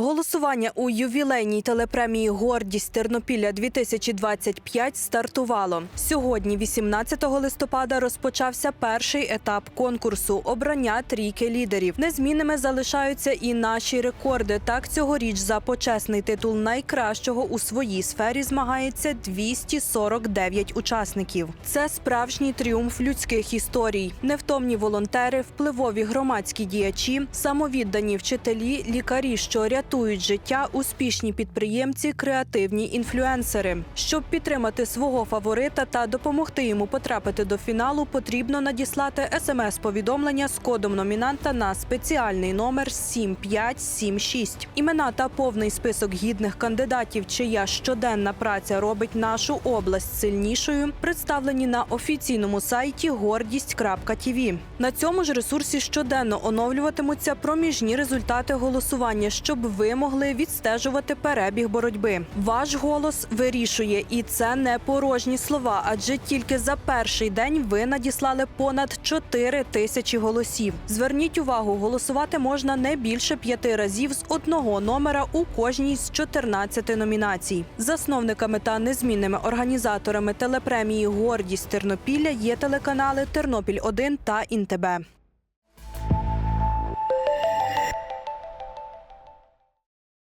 Голосування у ювілейній телепремії Гордість Тернопілля 2025 стартувало. Сьогодні, 18 листопада, розпочався перший етап конкурсу обрання трійки лідерів. Незмінними залишаються і наші рекорди. Так цьогоріч за почесний титул найкращого у своїй сфері змагається 249 учасників. Це справжній тріумф людських історій. Невтомні волонтери, впливові громадські діячі, самовіддані вчителі, лікарі, що рятують життя, успішні підприємці, креативні інфлюенсери. Щоб підтримати свого фаворита та допомогти йому потрапити до фіналу, потрібно надіслати смс-повідомлення з кодом номінанта на спеціальний номер 7576. Імена та повний список гідних кандидатів, чия щоденна праця робить нашу область сильнішою, представлені на офіційному сайті гордість.тв. На цьому ж ресурсі щоденно оновлюватимуться проміжні результати голосування, щоб ви могли відстежувати перебіг боротьби. Ваш голос вирішує, і це не порожні слова, адже тільки за перший день ви надіслали понад 4 тисячі голосів. Зверніть увагу, голосувати можна не більше п'яти разів з одного номера у кожній з 14 номінацій. Засновниками та незмінними організаторами телепремії Гордість Тернопілля є телеканали Тернопіль 1 та Інтебе.